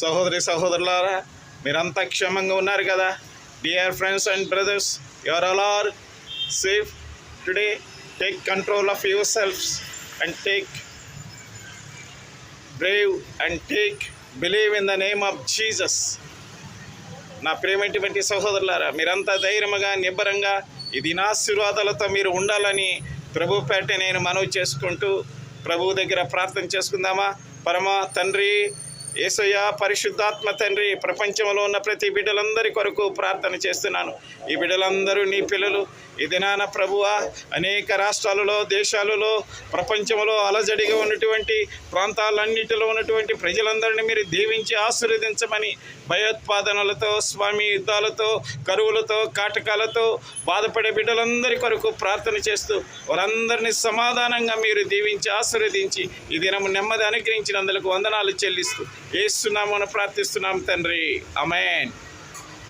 సహోదరి సహోదరులారా మీరంతా క్షేమంగా ఉన్నారు కదా? Dear friends and brothers your all are safe today take control of your selfs and take brave and take believe in the name of Jesus నా ప్రేమటువంటి సహోదరులారా మీరంతా ధైర్యంగా నిబ్బరంగా ఈ దినాశీర్వాదాలతో మీరు ఉండాలని ప్రభు పేట నేను మనవి చేసుకుంటూ ప్రభు దగ్గర ప్రార్థన చేసుకుందామా? పరమ తండ్రి ఏసయ్య పరిశుద్ధాత్మ తండ్రి ప్రపంచంలో ఉన్న ప్రతి బిడ్డలందరి కొరకు ప్రార్థన చేస్తున్నాను. ఈ బిడ్డలందరూ నీ పిల్లలు. ఈ దినాన ప్రభువా అనేక రాష్ట్రాలలో దేశాలలో ప్రపంచంలో అలజడిగా ఉన్నటువంటి ప్రాంతాలన్నిటిలో ఉన్నటువంటి ప్రజలందరినీ మీరు దీవించి ఆశీర్వదించమని భయోత్పాదనలతో స్వామి యుద్ధాలతో కరువులతో కాటకాలతో బాధపడే బిడ్డలందరి కొరకు ప్రార్థన చేస్తూ వారందరినీ సమాధానంగా మీరు దీవించి ఆశీర్వదించి ఈ దినము నెమ్మది అనుగ్రహించినందుకు వందనాలు చెల్లిస్తూ ఏస్తున్నామని ప్రార్థిస్తున్నాం తండ్రి. అమేన్